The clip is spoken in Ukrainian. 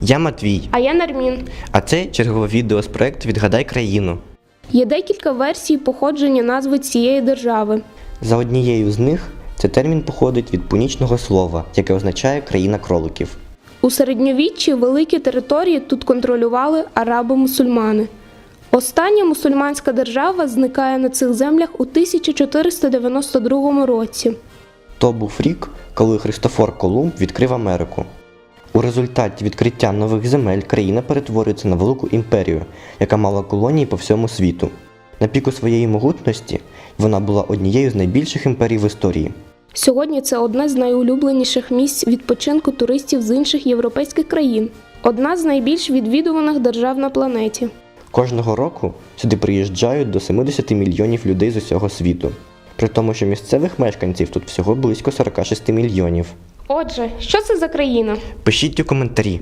Я Матвій, А я Нармін. а це чергове відео з проекту Відгадай країну. Є декілька версій походження назви цієї держави. За однією з них цей термін походить від пунічного слова, яке означає країна кроликів. У середньовіччі великі території тут контролювали араби-мусульмани. Остання мусульманська держава зникає на цих землях у 1492 році. То був рік, коли Христофор Колумб відкрив Америку. У результаті відкриття нових земель країна перетворюється на велику імперію, яка мала колонії по всьому світу. На піку своєї могутності вона була однією з найбільших імперій в історії. Сьогодні це одне з найулюбленіших місць відпочинку туристів з інших європейських країн, одна з найбільш відвідуваних держав на планеті. Кожного року сюди приїжджають до 70 мільйонів людей з усього світу. При тому, що місцевих мешканців тут всього близько 46 мільйонів. Отже, що це за країна? Пишіть у коментарі,